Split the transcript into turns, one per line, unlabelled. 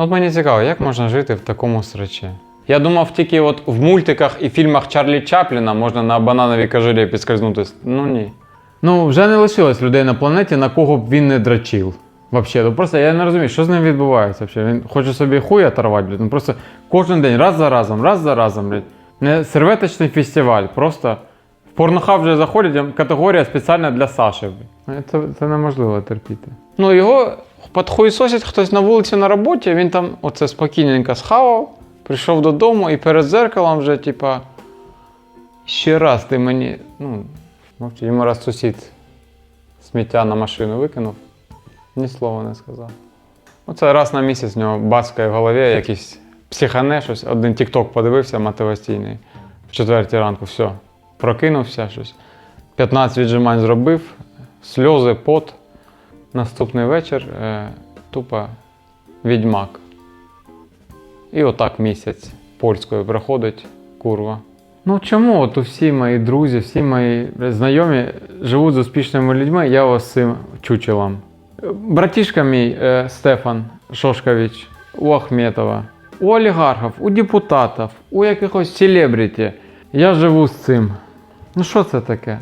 От мені цікаво, як можна жити в такому срачі? Я думав, тільки от в мультиках і фільмах Чарлі Чапліна можна на банановій кожурі підскользнутися. Ну ні.
Ну, вже не лишилось людей на планеті, на кого б він не драчив. Вообще, ну просто я не розумію, що з ним відбувається. Вообще. Він хоче собі хуй оторвати, блядь. Ну просто кожен день, раз за разом, раз за разом, блядь. Не серветочний фестиваль, просто порнохаб вже заходять, категорія спеціальна для Саші. Ну, Це, це неможливо терпіти.
Ну його підхуїсосить хтось на вулиці на роботі, він там оце спокійненько схавав, прийшов додому і перед зеркалом вже, типа, ще раз ти мені. Ну, мовчи, йому раз сусід сміття на машину викинув, ні слова не сказав. Оце раз на місяць в нього бацкає в голові якийсь психане, щось, один тік-ток подивився мотиваційний в четвертій ранку, все, прокинувся щось. 15 віджимань зробив, сльози, пот. Наступний вечір е, тупо відьмак. І отак місяць польською проходить курва.
Ну чому от всі мої друзі, всі мої знайомі живуть з успішними людьми, я з цим чучелом. Братішка мій е, Стефан Шошкович у Ахметова, у олігархів, у депутатів, у якихось селебріті. Я живу з цим. Ну що це таке?